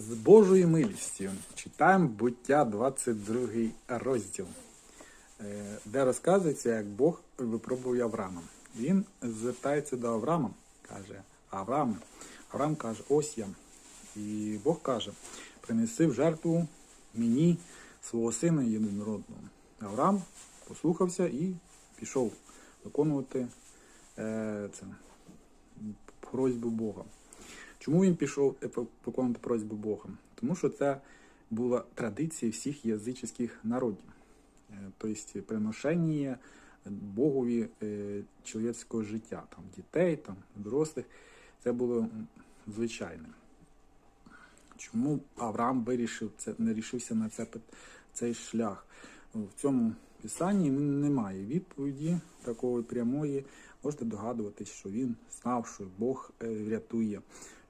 З Божою милістю читаємо буття 22 розділ, е, де розказується, як Бог випробує Авраама. Він звертається до Авраама, каже: Авраам, Авраам каже, ось я. І Бог каже: принеси в жертву мені свого сина єдинородного. Авраам послухався і пішов виконувати е, це, просьбу Бога. Чому він пішов е, виконувати просьбу Бога? Тому що це була традиція всіх язичних народів. Е, Тобто приношення Богові е, чоловічського життя, там дітей, там дорослих. Це було м, звичайне. Чому Авраам вирішив це, не рішився на це, цей шлях? В цьому писанні немає відповіді такої прямої. Можете догадуватись, що він знав, що Бог е, врятує,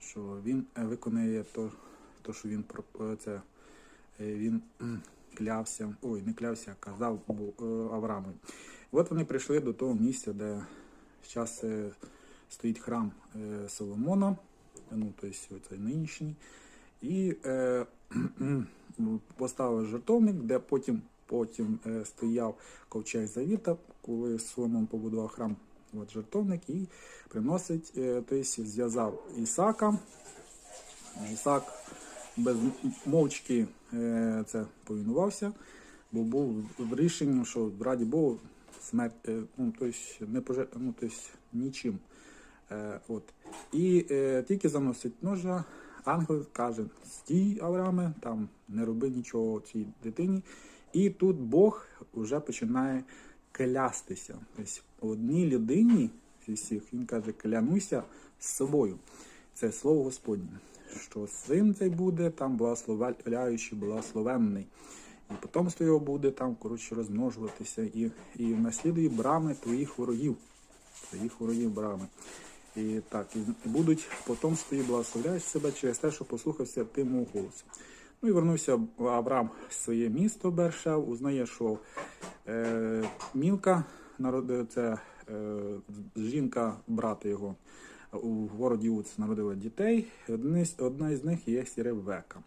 що він е, виконає то, то що він е, це е, він клявся, ой, не клявся, а казав е, Аврааму. От вони прийшли до того місця, де зараз стоїть храм е, Соломона, ну тобто цей нинішній, і е, поставив жертовник, де потім, потім е, стояв ковчег Завіта, коли Соломон побудував храм, от жертовник, і приносить, тобто зв'язав Ісака. Ісак без мовчки е, це повинувався, бо був в рішенні, що раді Богу смерть, ну, тобто, не поже, ну, тобто, нічим. От. І тільки заносить ножа, ангел каже: стій, Аврааме, там не роби нічого цій дитині. І тут Бог вже починає клястися. Тобто одній людині зі всіх він каже, клянуся з собою. Це слово Господнє. Що син цей буде там благословляючий, благословенний. І потомство його буде там, коротше, розмножуватися, і, і наслідує брами твоїх ворогів. Твоїх ворогів брами. І так, і будуть потомство і благословляють себе через те, що послухався ти мого голосу. Ну і вернувся Авраам в своє місто Бершев, узнає, що е, Мілка, народи- це е, жінка брата його у городі Уц народила дітей. Одна із них є Ревека.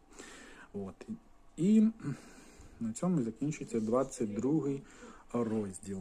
От. І на цьому закінчується 22 розділ.